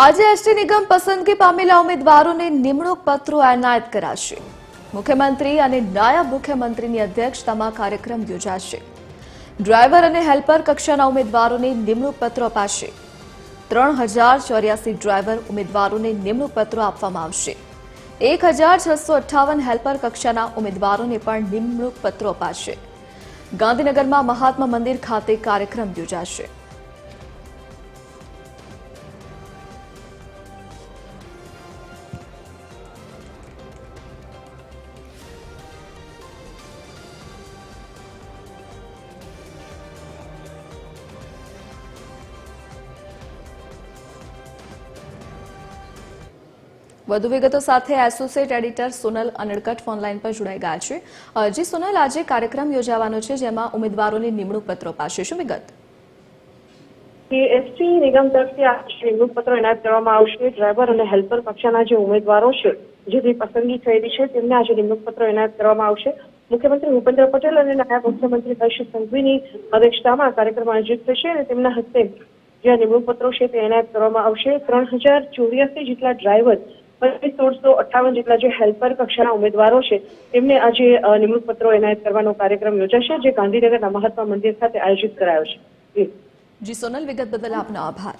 આજે એસટી નિગમ પસંદગી પામેલા ઉમેદવારોને નિમણૂક પત્રો એનાયત કરાશે. મુખ્યમંત્રી અને નાયબ મુખ્યમંત્રીની અધ્યક્ષતામાં કાર્યક્રમ યોજાશે. ડ્રાઈવર અને હેલ્પર કક્ષાના ઉમેદવારોને નિમણૂક પત્રો અપાશે. ત્રણ હજાર ચોર્યાસી ડ્રાઈવર ઉમેદવારોને નિમણૂક પત્રો આપવામાં આવશે. એક હજાર છસો અઠ્ઠાવન હેલ્પર કક્ષાના ઉમેદવારોને પણ નિમણૂક પત્રો અપાશે. ગાંધીનગરમાં મહાત્મા મંદિર ખાતે કાર્યક્રમ યોજાશે. વધુ વિગતો સાથે associate editor Sonal Anadkat phone line પર જોડાઈ ગયા છે. જી સોનલ, આજે કાર્યક્રમ યોજાવાનો છે જેમાં ઉમેદવારોની નિમણૂક પત્રો પાશે શું વિગત? એસટી નિગમ તરફથી આજે નિમણૂક પત્રો એનાયત કરવામાં આવશે. ડ્રાઈવર અને હેલ્પર કક્ષાના જે ઉમેદવારો છે જેની પસંદગી થયેલી છે, તેમને આજે નિમણૂક પત્રો એનાયત કરવામાં આવશે. મુખ્યમંત્રી ભૂપેન્દ્ર પટેલ અને નાયબ મુખ્યમંત્રી હર્ષ સંઘવીની અધ્યક્ષતામાં કાર્યક્રમ આયોજિત થશે અને તેમના હસ્તે જે આ નિમણૂક પત્રો છે તે એનાયત કરવામાં આવશે. ત્રણ હજાર ચોર્યાસી જેટલા ડ્રાઈવર અને સોળસો અઠ્ઠાવન જેટલા જે હેલ્પર કક્ષાના ઉમેદવારો છે, તેમને આજે નિમણૂક પત્રો એનાયત કરવાનો કાર્યક્રમ યોજાશે, જે ગાંધીનગરના મહાત્મા મંદિર ખાતે આયોજિત કરાયો છે. જી, સોનલ વિગત બદલ આપનો આભાર